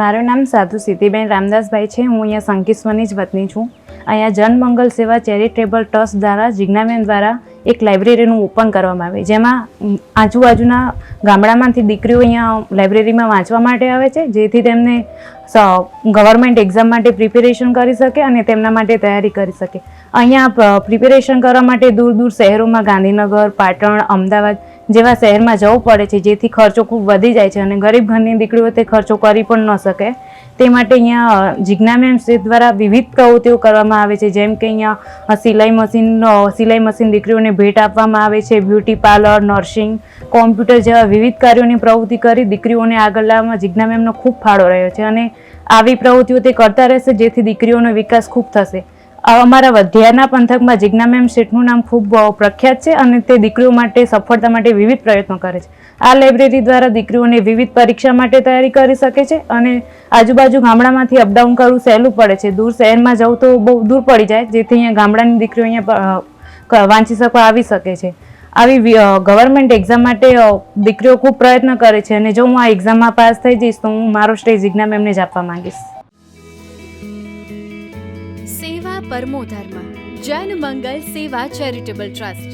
મારું નામ સાધુ સિદ્ધિબેન રામદાસભાઈ છે. હું અહીંયા શંકેશ્વરની જ વતની છું. અહીંયા જનમંગલ સેવા ચેરિટેબલ ટ્રસ્ટ દ્વારા જિજ્ઞાબેન દ્વારા એક લાઇબ્રેરીનું ઓપન કરવામાં આવે જેમાં આજુબાજુના ગામડામાંથી દીકરીઓ અહીંયા લાઇબ્રેરીમાં વાંચવા માટે આવે છે. જેથી તેમને ગવર્મેન્ટ એક્ઝામ માટે પ્રિપેરેશન કરી શકે અને તેમના માટે તૈયારી કરી શકે. અહીંયા પ્રિપેરેશન કરવા માટે દૂર દૂર શહેરોમાં ગાંધીનગર, પાટણ, અમદાવાદ જેવા શહેરમાં જવું પડે છે, જેથી ખર્ચો ખૂબ વધી જાય છે અને ગરીબ ઘરની દીકરીઓ તે ખર્ચો કરી પણ ન શકે. તે માટે અહીંયા જિજ્ઞા મેમ દ્વારા વિવિધ પ્રવૃત્તિઓ કરવામાં આવે છે, જેમ કે અહીંયા સિલાઈ મશીન સિલાઈ મશીન દીકરીઓને ભેટ આપવામાં આવે છે, બ્યુટી પાર્લર, નર્સિંગ, કોમ્પ્યુટર જેવા વિવિધ કાર્યોની પ્રવૃત્તિ કરી દીકરીઓને આગળ લાવવામાં જિજ્ઞા મેમનો ખૂબ ફાળો રહ્યો છે અને આવી પ્રવૃત્તિઓ તે કરતા રહેશે, જેથી દીકરીઓનો વિકાસ ખૂબ થશે. અમારા વધ્યાના પંથકમાં જિજ્ઞા મેમ શેઠનું નામ ખૂબ પ્રખ્યાત છે અને તે દીકરીઓ માટે સફળતા માટે વિવિધ પ્રયત્નો કરે છે. આ લાઇબ્રેરી દ્વારા દીકરીઓને વિવિધ પરીક્ષા માટે તૈયારી કરી શકે છે અને આજુબાજુ ગામડામાંથી અપડાઉન કરવું સહેલું પડે છે. દૂર શહેરમાં જવું તો બહુ દૂર પડી જાય, જેથી અહીંયા ગામડાની દીકરીઓ અહીંયા વાંચી શકવા આવી શકે છે. આવી ગવર્મેન્ટ એક્ઝામ માટે દીકરીઓ ખૂબ પ્રયત્ન કરે છે અને જો હું આ એક્ઝામમાં પાસ થઈ જઈશ તો હું મારો સ્ટેજ જિજ્ઞા મેમને જ આપવા માંગીશ. સેવા પરમો ધર્મ. જન મંગલ સેવા ચેરિટેબલ ટ્રસ્ટ.